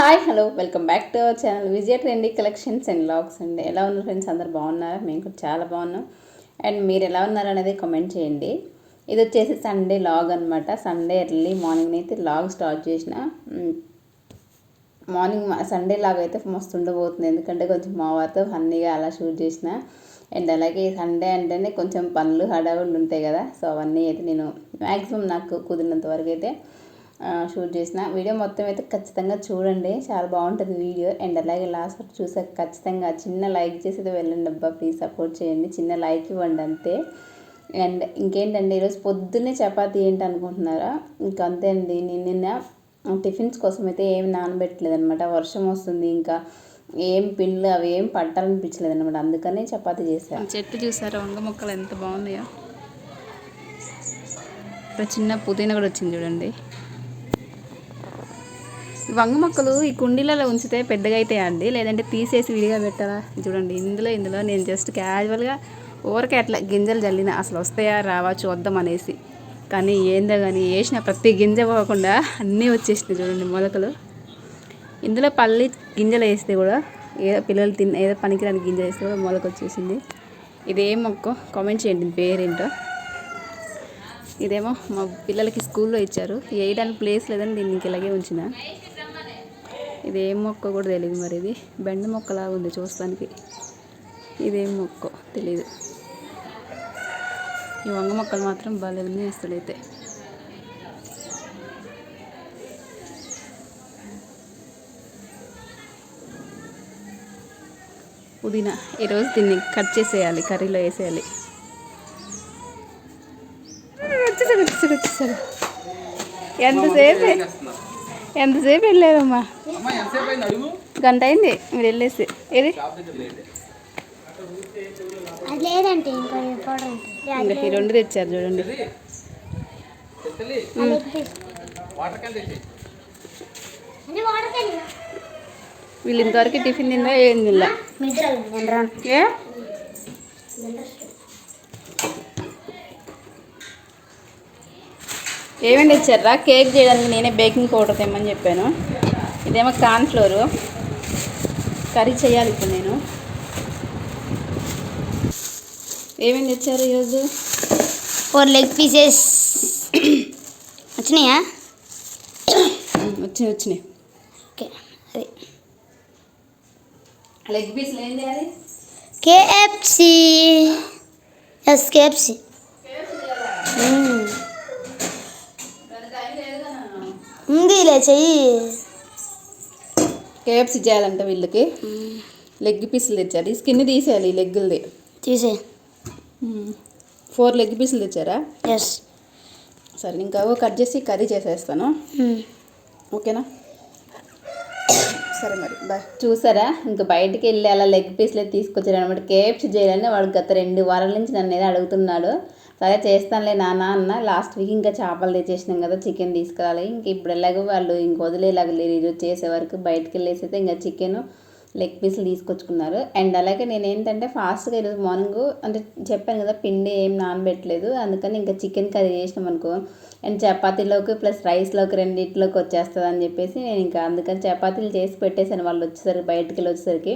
Hi hello welcome back to our channel Vijaya trendy collections and vlogs అండి. ఎలా ఉన్నారు friends? అందరు బాగున్నారా? మేము కూడా చాలా బాగున్నాం. అండ్ మీరు ఎలా ఉన్నారు అనేది కమెంట్ చేయండి. ఇది వచ్చేసి సండే లాగ్ అనమాట సండే ఎర్లీ మార్నింగ్ అయితే లాగ్ స్టార్ట్ చేసిన. మార్నింగ్ మా- సండే లాగ్ అయితే మస్తు ఉండబోతుంది. ఎందుకంటే కొంచెం మా వారితో ఫన్నీగా అలా షూట్ చేసిన. అండ్ అలాగే సండే అంటేనే కొంచెం పనులు హడావుళ్ళు ఉంటాయి కదా. సో అవన్నీ అయితే నేను మ్యాక్సిమం నాకు కుదిరినంత వరకు అయితే షూట్ చేసిన. వీడియో మొత్తం అయితే ఖచ్చితంగా చూడండి. చాలా బాగుంటుంది వీడియో. అండ్ అలాగే లాస్ట్ వరకు చూసాక ఖచ్చితంగా చిన్న లైక్ చేసి అయితే వెళ్ళండి అబ్బా. ప్లీజ్ సపోర్ట్ చేయండి. చిన్న లైక్ ఇవ్వండి అంతే. అండ్ ఇంకేంటండి? ఈరోజు పొద్దున్నే చపాతీ ఏంటి అనుకుంటున్నారా? ఇంకా అంతే అండి. నేను నిన్న టిఫిన్స్ కోసం అయితే ఏం నానబెట్టలేదు అనమాట వర్షం వస్తుంది ఇంకా. ఏం పిండ్లు అవి ఏం పట్టాలనిపించలేదు అనమాట అందుకనే చపాతీ చేశాను చెట్టు చూసారా? వంగ మొక్కలు ఎంత బాగున్నాయో. ఇప్పుడు చిన్న పుదీనా కూడా వచ్చింది చూడండి. వంగ మొక్కలు ఈ కుండీలలో ఉంచితే పెద్దగా అవుతాయా అండి. లేదంటే తీసేసి విడిగా పెట్టాలా? చూడండి ఇందులో ఇందులో నేను జస్ట్ క్యాజువల్గా ఊరకే అట్లా గింజలు జల్లిన అసలు వస్తాయా రావా చూద్దాం అనేసి. కానీ ఏందో కానీ వేసిన ప్రతి గింజ పోకుండా అన్నీ వచ్చేసినాయి చూడండి మొలకలు. ఇందులో పల్లి గింజలు వేస్తే కూడా ఏదో పిల్లలు తిన్న ఏదో పనికిరాని గింజలు వేస్తే కూడా మొలక వచ్చేసింది. ఇదేం మొక్క కామెంట్ చేయండి పేరేంటో. ఇదేమో మా పిల్లలకి స్కూల్లో ఇచ్చారు. వేయడానికి ప్లేస్ లేదని దీన్ని ఇంక ఇలాగే ఉంచిన. ఇదేం మొక్క కూడా తెలియదు మరి ఇది. బెండ మొక్కలాగా ఉంది చూస్తానికి. ఇదేం మొక్క తెలియదు ఈ వంగ మొక్కలు మాత్రం భలే ఉన్నాయి అసలైతే పుదీనా ఈరోజు దీన్ని కట్ చేసేయాలి కర్రీలో వేసేయాలి. ఎంతసేపు? ఎంతసేపు వెళ్ళారమ్మా? గంట అయింది. మీరు వెళ్ళేసి. ఏది? అది లేదంటే ఇంకో పౌడర్ ఉంటుంది ఇంకా ఈ రెండు తెచ్చారు చూడండి. వీళ్ళు ఇంతవరకు టిఫిన్ తిందా ఏం తినలా? మిగతా నేను రాను. ఏ? ఏమేమి తెచ్చారా? కేక్ చేయడానికి నేనే బేకింగ్ పౌడర్ తెమ్మని చెప్పాను. ఇదేమో కార్న్ ఫ్లోరు. కర్రీ చేయాలి ఇప్పుడు నేను. ఏమేమి తెచ్చారు ఈరోజు? Four leg pieces. వచ్చినాయా? వచ్చినాయి వచ్చినాయి. ఓకే అది. లెగ్ పీస్లు ఏం చేయాలి? కేఎఫ్సి. Yes KFC. ఉందిలే చెయ్యి. కేఎఫ్సి చేయాలంట వీళ్ళకి. లెగ్ పీసులు తెచ్చారు. ఈ స్కిన్ తీసేయాలి ఈ లెగ్గులది. తీసే. ఫోర్ లెగ్ పీసులు తెచ్చారా? ఎస్ సరే ఇంకా కట్ చేసి కర్రీ చేసేస్తాను. ఓకేనా? సరే మరి బాయ్. చూసారా? ఇంకా బయటికి వెళ్ళి అలా లెగ్ పీస్లే తీసుకొచ్చారు అనమాట కేఎఫ్సి చేయాలని వాడు గత రెండు వారాల నుంచి నన్ను ఏదో అడుగుతున్నాడు. సరే చేస్తానులే నాన్న అన్న. లాస్ట్ వీక్ ఇంకా చేపలు తెచ్చేసినాం కదా చికెన్ తీసుకురాలి. ఇంక ఇప్పుడు ఎలాగో వాళ్ళు ఇంక వదిలేలాగా లేరు. ఈరోజు చేసే వరకు బయటికి వెళ్ళేసి అయితే ఇంకా చికెన్ లెగ్ పీసులు తీసుకొచ్చుకున్నారు. అండ్ అలాగే నేను ఏంటంటే ఫాస్ట్గా ఈరోజు మార్నింగ్ అంటే చెప్పాను కదా పిండి ఏం నానబెట్టలేదు. అందుకని ఇంకా చికెన్ కర్రీ చేసినాం అనుకో. అండ్ చపాతీలోకి ప్లస్ రైస్లోకి రెండింటిలోకి వచ్చేస్తుంది అని చెప్పేసి నేను ఇంకా అందుకని చపాతీలు చేసి పెట్టేశాను వాళ్ళు వచ్చేసరికి బయటకు వెళ్ళి వచ్చేసరికి.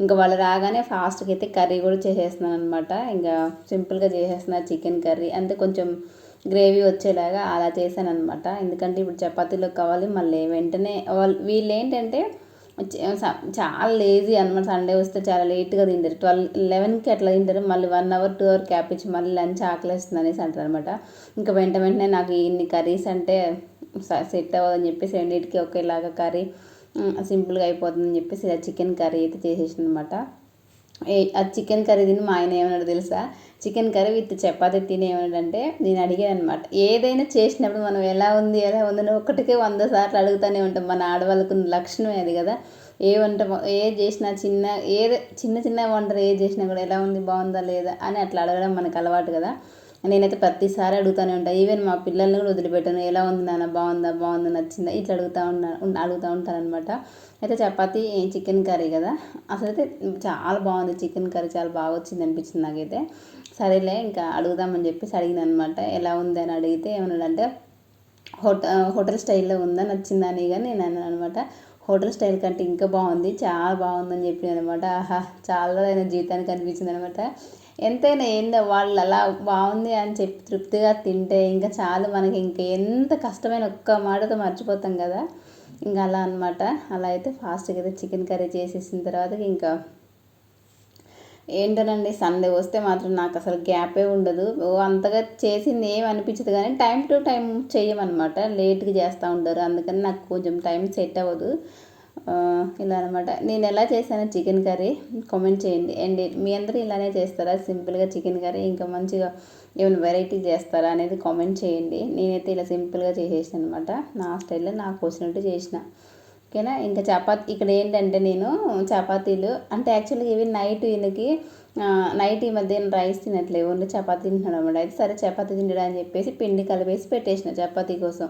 ఇంకా వాళ్ళు రాగానే ఫాస్ట్గా అయితే కర్రీ కూడా చేసేస్తున్నాను అనమాట ఇంకా సింపుల్గా చేసేస్తున్నారు చికెన్ కర్రీ. అంటే కొంచెం గ్రేవీ వచ్చేలాగా అలా చేశాను అనమాట ఎందుకంటే ఇప్పుడు చపాతీలోకి కావాలి మళ్ళీ వెంటనే వాళ్ళు వీళ్ళు ఏంటంటే స- చాలా లేజీ అనమాట. సండే వస్తే చాలా లేట్గా తింటారు. ట్వెల్వ్ లెవెన్కి అట్లా తింటారు. మళ్ళీ one hour two hour gap ఇచ్చి మళ్ళీ లంచ్ ఆకలిస్తుంది అనేసి అంటారు అనమాట ఇంకా వెంట వెంటనే నాకు ఇన్ని కర్రీస్ అంటే సెట్ అవ్వదని చెప్పేసి రెండింటికి ఒకేలాగా కర్రీ సింపుల్గా అయిపోతుందని చెప్పేసి ఇలా చికెన్ కర్రీ అయితే చేసేసాను అనమాట ఏ ఆ చికెన్ కర్రీ తిని మా ఆయన ఏమన్నాడు తెలుసా? చికెన్ కర్రీ విత్ చపాతి తిని ఏమన్నాడంటే నేను అడిగాను అనమాట ఏదైనా చేసినప్పుడు మనం ఎలా ఉంది ఎలా ఉంది? అని ఒకటికే వంద సార్లు అడుగుతూనే ఉంటాం. మన ఆడవాళ్ళకు లక్షణమే అది కదా. ఏ వంట ఏ చేసినా చిన్న ఏది చిన్న చిన్న వంటలు ఏ చేసినా కూడా ఎలా ఉంది బాగుందా లేదా అని అట్లా అడగడం మనకు అలవాటు కదా. నేనైతే ప్రతిసారి అడుగుతూనే ఉంటాను ఈవెన్ మా పిల్లల్ని కూడా వదిలిపెట్టాను. ఎలా ఉంది నాన్న? బాగుందా? బాగుందా? నచ్చిందా? ఇట్లా అడుగుతూ ఉన్నాను అడుగుతూ ఉంటాను అనమాట అయితే చపాతీ చికెన్ కర్రీ కదా? అసలు అయితే చాలా బాగుంది. చికెన్ కర్రీ చాలా బాగా వచ్చింది అనిపించింది నాకైతే. సరేలే ఇంకా అడుగుదామని చెప్పేసి అడిగింది అనమాట ఎలా ఉంది అని అడిగితే ఏమన్నాడంటే హోట హోటల్ స్టైల్లో ఉందా? నచ్చిందా అని కానీ నేను అన్నాను అనమాట హోటల్ స్టైల్ కంటే ఇంకా బాగుంది. చాలా బాగుందని చెప్పింది అనమాట ఆహా చాలా అయిన జీవితానికి అనిపించింది అనమాట ఎంతైనా ఏందో వాళ్ళు అలా బాగుంది అని చెప్పి తృప్తిగా తింటే ఇంకా చాలు మనకి ఇంకా ఎంత కష్టమైన ఒక్క మాటతో మర్చిపోతాం కదా. ఇంకా అలా అనమాట అలా అయితే ఫాస్ట్గా అయితే చికెన్ కర్రీ చేసేసిన తర్వాత ఇంకా ఏంటోనండి సండే వస్తే మాత్రం నాకు అసలు గ్యాపే ఉండదు. అంతగా చేసింది ఏం అనిపించదు కానీ టైం టు టైం చేయమన్నమాట. లేట్గా చేస్తూ ఉంటారు. అందుకని నాకు కొంచెం టైం సెట్ అవ్వదు. ఇలా అనమాట నేను ఎలా చేశాను చికెన్ కర్రీ కామెంట్ చేయండి. అండ్ మీ అందరూ ఇలానే చేస్తారా? సింపుల్గా చికెన్ కర్రీ ఇంకా మంచిగా ఏమైనా వెరైటీ చేస్తారా అనేది కామెంట్ చేయండి. నేనైతే ఇలా సింపుల్గా చేసేసాను అనమాట నా స్టైల్లో నాకు వచ్చినట్టు చేసిన. ఓకేనా? ఇంకా చపాతీ ఇక్కడ ఏంటంటే నేను చపాతీలు అంటే యాక్చువల్గా ఇవి నైట్ ఈయనకి నైట్ ఈ మధ్య రైస్ తినట్లేదు. ఓన్లీ చపాతీ తింటున్నాడు అనమాట అయితే సరే చపాతీ తింటాడు అని చెప్పేసి పిండి కలిపేసి పెట్టేసిన చపాతీ కోసం.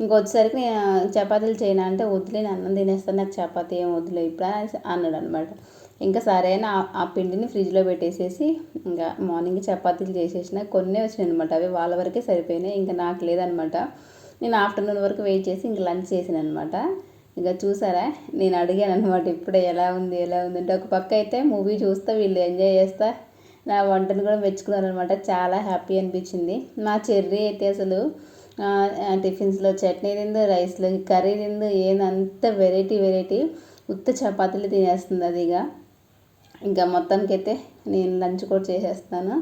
ఇంకొచ్చేసరికి నేను చపాతీలు చేయను అంటే వద్దులే నేను అన్నం తినేస్తాను నాకు చపాతీ ఏం వద్దులే ఇప్పుడు అన్నాడు అనమాట ఇంకా సరే అని ఆ- పిండిని ఫ్రిడ్జ్లో పెట్టేసేసి ఇంకా మార్నింగ్ చపాతీలు చేసేసిన కొన్ని వచ్చినాయి అనమాట అవి వాళ్ళ వరకే సరిపోయినాయి ఇంకా నాకు లేదనమాట నేను ఆఫ్టర్నూన్ వరకు వెయిట్ చేసి ఇంక లంచ్ చేసాను అనమాట ఇంకా చూసారా నేను అడిగాను అనమాట ఇప్పుడే ఎలా ఉంది ఎలా ఉంది అంటే ఒక పక్క అయితే మూవీ చూస్తా వీళ్ళు ఎంజాయ్ చేస్తా నా వంటను కూడా మెచ్చుకున్నారు అనమాట చాలా హ్యాపీ అనిపించింది. మా చెర్రీ అయితే అసలు టిఫిన్స్లో చట్నీ తిందు రైస్లో కర్రీ తిందు ఏందంత వెరైటీ వెరైటీ ఉత్త చపాతీలు తినేస్తుంది అది ఇక ఇంకా మొత్తానికైతే నేను లంచ్ కూడా చేసేస్తాను.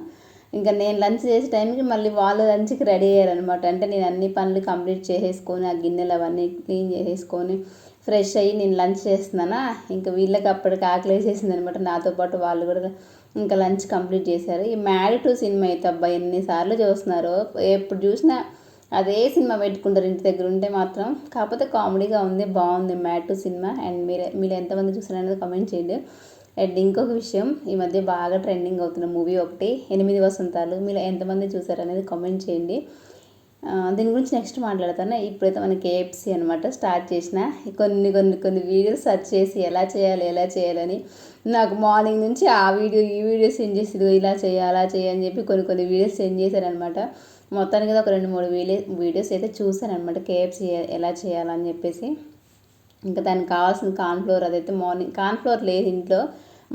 ఇంకా నేను లంచ్ చేసే టైంకి మళ్ళీ వాళ్ళు లంచ్కి రెడీ అయ్యారనమాట అంటే నేను అన్ని పనులు కంప్లీట్ చేసేసుకొని ఆ గిన్నెలు అవన్నీ క్లీన్ చేసేసుకొని ఫ్రెష్ అయ్యి నేను లంచ్ చేస్తున్నానా? ఇంకా వీళ్ళకి అప్పటికి ఆకలి వేసేసింది అనమాట నాతో పాటు వాళ్ళు కూడా ఇంకా లంచ్ కంప్లీట్ చేశారు. ఈ మ్యాడ్ టు సినిమా అయితే అబ్బాయి ఎన్నిసార్లు చూస్తున్నారు ఎప్పుడు చూసినా అదే సినిమా పెట్టుకుంటారు ఇంటి దగ్గర ఉంటే మాత్రం. కాకపోతే కామెడీగా ఉంది బాగుంది మ్యాట్ సినిమా. అండ్ మీరు మీరు ఎంతమంది చూసారు అనేది కమెంట్ చేయండి. అండ్ ఇంకొక విషయం ఈ మధ్య బాగా ట్రెండింగ్ అవుతున్న మూవీ ఒకటి ఎనిమిది వసంతాలు. మీరు ఎంతమంది చూసారు అనేది కామెంట్ చేయండి. దీని గురించి నెక్స్ట్ మాట్లాడతాను. ఇప్పుడైతే మన కేఎఫ్సి అనమాట స్టార్ట్ చేసిన. కొన్ని కొన్ని కొన్ని వీడియోస్ సెర్చ్ చేసి ఎలా చేయాలి ఎలా చేయాలని. నాకు మార్నింగ్ నుంచి ఆ వీడియో ఈ వీడియో సెండ్ చేసి ఇదిగో ఇలా చేయాలి అలా చేయాలని చెప్పి కొన్ని కొన్ని వీడియోస్ సెండ్ చేశారనమాట మొత్తానికి ఒక రెండు మూడు వీడియో వీడియోస్ అయితే చూశాను అనమాట కేఎఫ్సీ ఎలా చేయాలని చెప్పేసి. ఇంకా దానికి కావాల్సిన కార్న్ఫ్లోర్ అదైతే మార్నింగ్ కార్న్ఫ్లోర్ లేదు ఇంట్లో.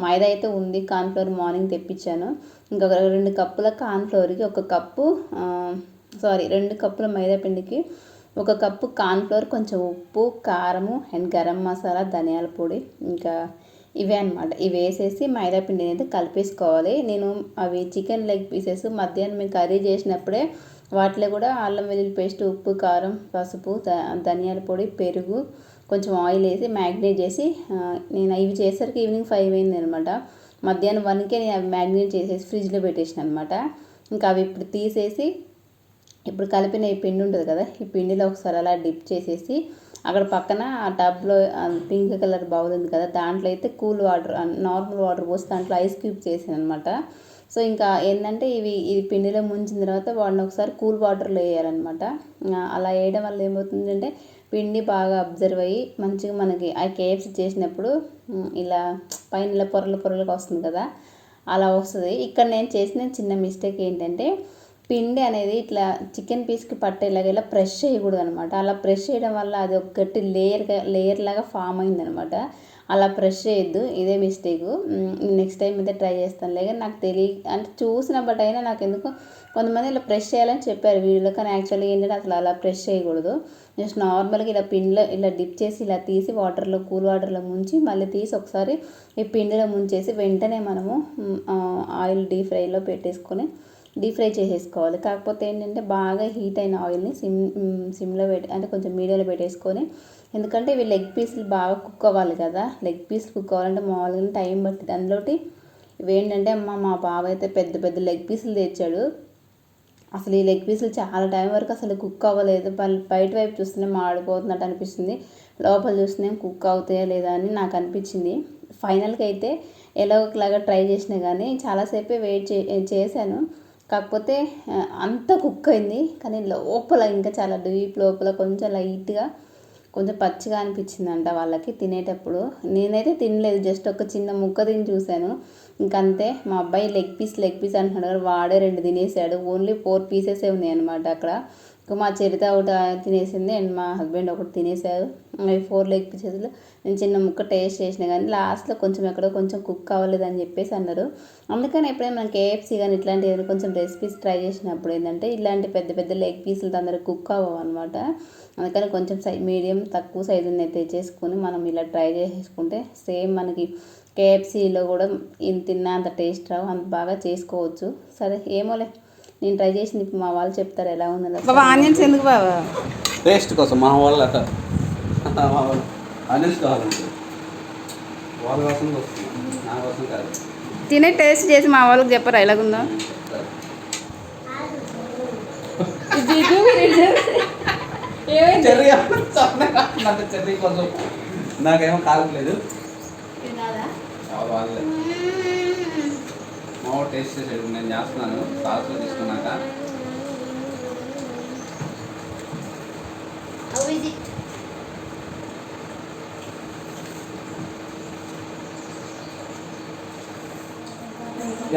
మైదా అయితే ఉంది కార్న్ఫ్లోర్ మార్నింగ్ తెప్పించాను. ఇంకొక రెండు కప్పుల కార్న్ఫ్లోర్కి ఒక కప్పు సారీ రెండు కప్పుల మైదా పిండికి ఒక కప్పు కార్న్ఫ్లోర్ కొంచెం ఉప్పు కారము అండ్ గరం మసాలా ధనియాల పొడి. ఇంకా ఇవే అనమాట ఇవి వేసేసి మైదా పిండిని అయితే కలిపేసుకోవాలి. నేను అవి చికెన్ లెగ్ పీసెస్ మధ్యాహ్నం మేము కర్రీ చేసినప్పుడే వాటిలో కూడా అల్లం వెల్లుల్లి పేస్ట్ ఉప్పు కారం పసుపు ధనియాల పొడి పెరుగు కొంచెం ఆయిల్ వేసి మ్యాగ్నేట్ చేసి నేను ఇవి చేసరికి ఈవినింగ్ ఫైవ్ అయింది అనమాట మధ్యాహ్నం వన్కే నేను అవి మ్యాగ్నేట్ చేసేసి ఫ్రిడ్జ్లో పెట్టేసిన అనమాట ఇంకా అవి ఇప్పుడు తీసేసి ఇప్పుడు కలిపిన ఈ పిండి ఉంటుంది కదా ఈ పిండిలో ఒకసారి అలా డిప్ చేసేసి అక్కడ పక్కన ఆ టబ్లో పింక్ కలర్ బౌల్ ఉంది కదా దాంట్లో అయితే కూల్ వాటర్ నార్మల్ వాటర్ పోసి దాంట్లో ఐస్ క్యూబ్ చేసాను అనమాట సో ఇంకా ఏంటంటే ఇవి ఇది పిండిలో ముంచిన తర్వాత వాడిని ఒకసారి కూల్ వాటర్లో వేయాలన్నమాట. అలా వేయడం వల్ల ఏమవుతుందంటే పిండి బాగా అబ్జర్వ్ అయ్యి మంచిగా మనకి ఆ కేఎఫ్సి చేసినప్పుడు ఇలా పైన ఇలా పొరలు పొరలుగా వస్తుంది కదా అలా వస్తుంది. ఇక్కడ నేను చేసిన చిన్న మిస్టేక్ ఏంటంటే పిండి అనేది ఇట్లా చికెన్ పీస్కి పట్టేలాగా ఇలా ప్రెస్ చేయకూడదు అనమాట అలా ప్రెస్ చేయడం వల్ల అది ఒక గట్టి లేయర్గా లేయర్ లాగా ఫామ్ అయిందనమాట అలా ప్రెస్ చేయొద్దు ఇదే మిస్టేక్. నెక్స్ట్ టైం అయితే ట్రై చేస్తాను. లేక నాకు తెలియ అంటే చూసిన బట్ అయినా నాకు ఎందుకు కొంతమంది ఇలా ప్రెస్ చేయాలని చెప్పారు వీడియోలో. కానీ యాక్చువల్గా ఏంటంటే అసలు అలా ప్రెస్ చేయకూడదు. జస్ట్ నార్మల్గా ఇలా పిండిలో ఇలా డిప్ చేసి ఇలా తీసి వాటర్లో కూల్ వాటర్లో ముంచి మళ్ళీ తీసి ఒకసారి ఈ పిండిలో ముంచేసి వెంటనే మనము ఆయిల్ డీప్ ఫ్రైలో పెట్టేసుకొని డీప్ ఫ్రై చేసేసుకోవాలి. కాకపోతే ఏంటంటే బాగా హీట్ అయిన ఆయిల్ని సిమ్ సిమ్లో పెట్టి అంటే కొంచెం మీడియంలో పెట్టేసుకొని ఎందుకంటే ఇవి లెగ్ పీసులు బాగా కుక్ అవ్వాలి కదా. లెగ్ పీస్ కుక్ అవ్వాలంటే మామూలుగా టైం పట్టింది అందులోటి ఇవేంటంటే అమ్మ మా బావ అయితే పెద్ద పెద్ద లెగ్ పీసులు తెచ్చాడు. అసలు ఈ లెగ్ పీసులు చాలా టైం వరకు అసలు కుక్ అవ్వలేదు. బయట వైపు చూస్తేనే మాడిపోతున్నట్టు అనిపిస్తుంది. లోపల చూస్తేనే కుక్ అవుతాయా లేదా అని నాకు అనిపించింది. ఫైనల్కి అయితే ఎలాగోలాగా ట్రై చేసినా కానీ చాలాసేపే వెయిట్ చే చేశాను. కాకపోతే అంత కుక్ అయింది. కానీ లోపల ఇంకా చాలా డీప్ లోపల కొంచెం లైట్గా కొంచెం పచ్చిగా అనిపించిందంట వాళ్ళకి తినేటప్పుడు. నేనైతే తినలేదు జస్ట్ ఒక చిన్న ముక్క తిని చూశాను. ఇంకంతే మా అబ్బాయి లెగ్ పీస్ లెగ్ పీస్ అంటున్నాడు వాడే రెండు తినేసాడు. ఓన్లీ ఫోర్ పీసెసే ఉన్నాయి అనమాట అక్కడ. ఇక మా చరిత ఒకటి తినేసింది అండ్ మా హస్బెండ్ ఒకటి తినేసారు అవి ఫోర్ లెగ్ పీసెస్లో నేను చిన్న ముక్క టేస్ట్ చేసిన కానీ లాస్ట్లో కొంచెం ఎక్కడో కొంచెం కుక్ అవ్వలేదని చెప్పేసి అన్నారు. అందుకని ఎప్పుడైనా మనం కేఎఫ్సీ కానీ ఇట్లాంటి ఏదైనా కొంచెం రెసిపీస్ ట్రై చేసినప్పుడు ఏంటంటే ఇలాంటి పెద్ద పెద్ద లెగ్ పీసులు తొందరగా కుక్ అవ్వవు అనమాట అందుకని కొంచెం సై మీడియం తక్కువ సైజుని చేసుకొని మనం ఇలా ట్రై చేసేసుకుంటే సేమ్ మనకి కేఎఫ్సీలో కూడా ఇంత తిన్నా అంత టేస్ట్ రావు. అంత బాగా చేసుకోవచ్చు. సరే ఏమోలే. నేను ట్రై చేసింది ఇప్పుడు మా వాళ్ళు చెప్తారు ఎలా ఉందో బాబా ఆనియన్స్ ఎందుకు బాబా? టేస్ట్ కోసం మా వాళ్ళ వాళ్ళు అనిల్స్ కావాలంటే వాళ్ళ కోసం వస్తుంది. నా కోసం కాదు. తినే టేస్ట్ చేసి మా వాళ్ళకి చెప్పరా ఎలాగుందో? నాకేమో కాలట్లేదు వాడు టేస్ట్ చేసాడు నేను చేస్తున్నాను. సాస్లో తీసుకున్నాక?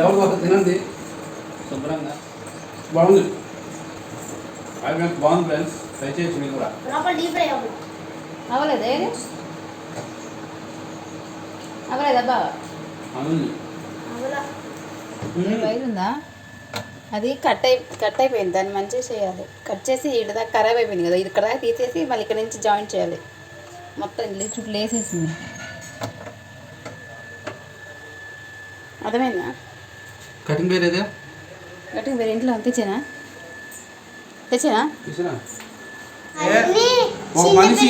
ఎవరు ఒక తినండి? శుభ్రంగా. బాగుంది. అది మీకు బాగుంది ఫ్రెండ్స్. ట్రై చేయొచ్చు మీరు కూడా. అవ్వలేదే అవ్వలేదా బావా? అవును ఉందా? అది కట్ అయి కట్ అయిపోయింది. దాన్ని మంచిగా చేయాలి. కట్ చేసి ఇక్కడ దాకా ఖరాబ్ అయిపోయింది కదా. ఇది ఇక్కడ దాకా తీసేసి మళ్ళీ ఇక్కడ నుంచి జాయిన్ చేయాలి. మొత్తం ఇల్లు చుట్టూ లేసేసింది. అర్థమైందా? కటింగ్ వేరేదే? గట్టి వేరే ఇంట్లో తెచ్చానా? తెచ్చానా? ఒక మనిషి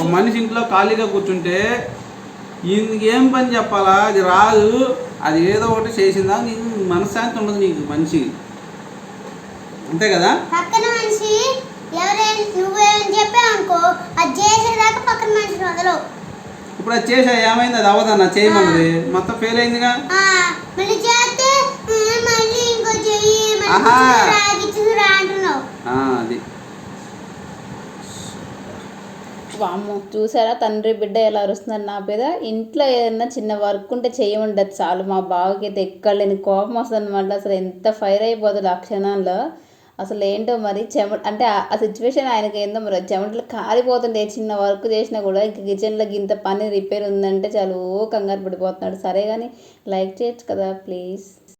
ఒక మనిషి ఇంట్లో ఖాళీగా కూర్చుంటే ఏం పని చెప్పాలా? అది రాదు. అది ఏదో ఒకటి చేసిందా? నీకు మనశ్శాంతి ఉండదు నీకు మనిషి. అంతే కదా? పక్కన మనిషి ఎవరైనా నువ్వేమని చెప్పావు అనుకో అది చేసేదాకా పక్కన వదలవు. ఇప్పుడు అది చేసా ఏమైంది? అది అవ్వదన్న చేయమన్నది. మొత్తం ఫెయిల్ అయిందిగా? ఆ, మళ్ళీ చేస్తే "ఆ, మళ్ళీ ఇంకో చెయ్యి మళ్ళీ ఆహా. ఇచ్చురా, ఇచ్చురా అంటున్నావు. ఆ, అది. వామ్మో చూసారా? తండ్రి బిడ్డ ఎలా అరుస్తున్నారు? నా మీద ఇంట్లో ఏదైనా చిన్న వర్క్ ఉంటే చేయమండదు చాలు. మా బావకి అయితే ఎక్కడలేని కోపం వస్తుంది అనమాట అసలు ఎంత ఫైర్ అయిపోతుంది ఆ క్షణాల్లో. అసలు ఏంటో మరి చెమ అంటే ఆ- సిచ్యువేషన్ ఆయనకి ఏందో మరి చెమటలు కాలిపోతుండే చిన్న వర్క్ చేసినా కూడా ఇంక కిచెన్లో ఇంత పని రిపేర్ ఉందంటే చాలు ఓ కంగారు పడిపోతున్నాడు. సరే కానీ లైక్ చేయొచ్చు కదా ప్లీజ్